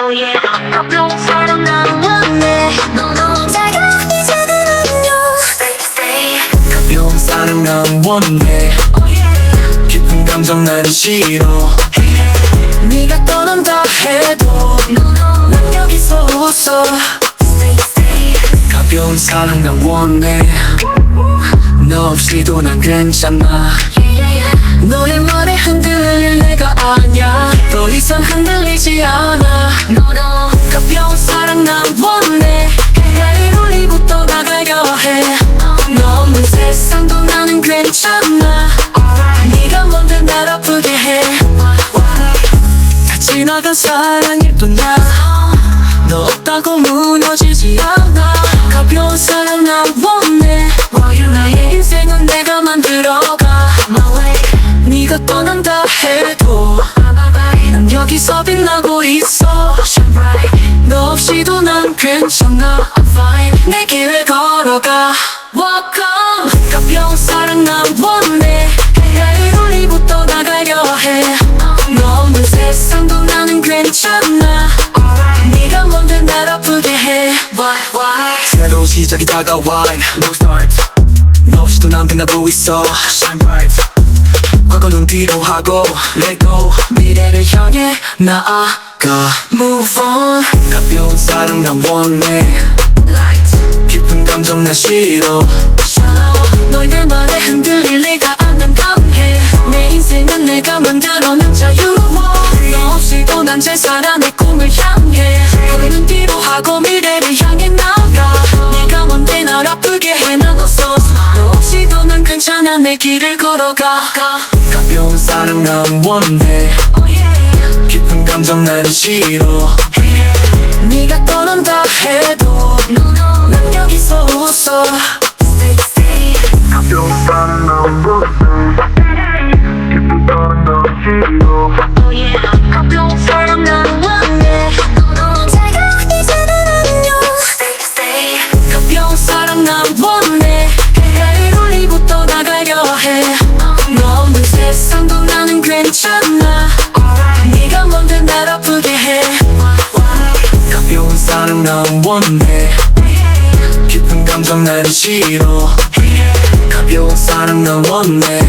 Oh yeah 가벼운 사랑 난 원해 너너 자가 이제는 안녕 Stay stay 가벼운 사랑 난 원해 Oh yeah 깊은 감정 난 싫어 네가 떠난다 해도 난 여기서 웃어 Stay stay 가벼운 사랑 난 원해. 너 없이도 난 괜찮아 너의 말에 흔들릴 내가 아니야. 더 이상 흔들리지 않아. 너너 가벼운 사랑 난 원해. 해를 올리부터 나가려 해너 없는 세상도 나는 괜찮아. 네가 뭔데 날 아프게 해다 지나간 사랑일 뿐이야. 너 없다고 무너지지 않아 해도 난 여기서 빛나고 있어. 너 없이도 난 괜찮아. 내 길을 걸어가. On. 가벼운 사랑 난 원해. 해를 올리부터 나가려 해너 없는 세상도 나는 괜찮아. 네가 뭔데 날 아프게 해. Why why? 새로운 시작이 다가와. No start 너 없이도 난 빛나고 있어. Shine bright 과거는 뒤로 하고 Let go. 미래를 향해 나아가. Move on. 가벼운 사랑 난 원해 Light. 깊은 감정 난 싫어. Shallow 너의 말에 흔들릴 리가 않는 강해. 내 인생은 내가 만들어낸 자유로워. 너 없이도 난 제 사랑의 꿈을 향해. 우리는 뒤로 하고 미래를 향해 난 괜찮아 내 길을 걸어가. 가벼운 사랑 난 원해. Oh 깊은 감정 난 싫어. 네가 떠난다 해도 난 여기서 웃어 가벼운 사랑 난 원해. 깊은 사랑 난 싫어. Oh 가벼운 사랑 난 원해. 너너 자가 이제는 안녕. 가벼운 사랑 난 난 원해. 깊은 감정 난 싫어. 가벼운 사랑 난 원해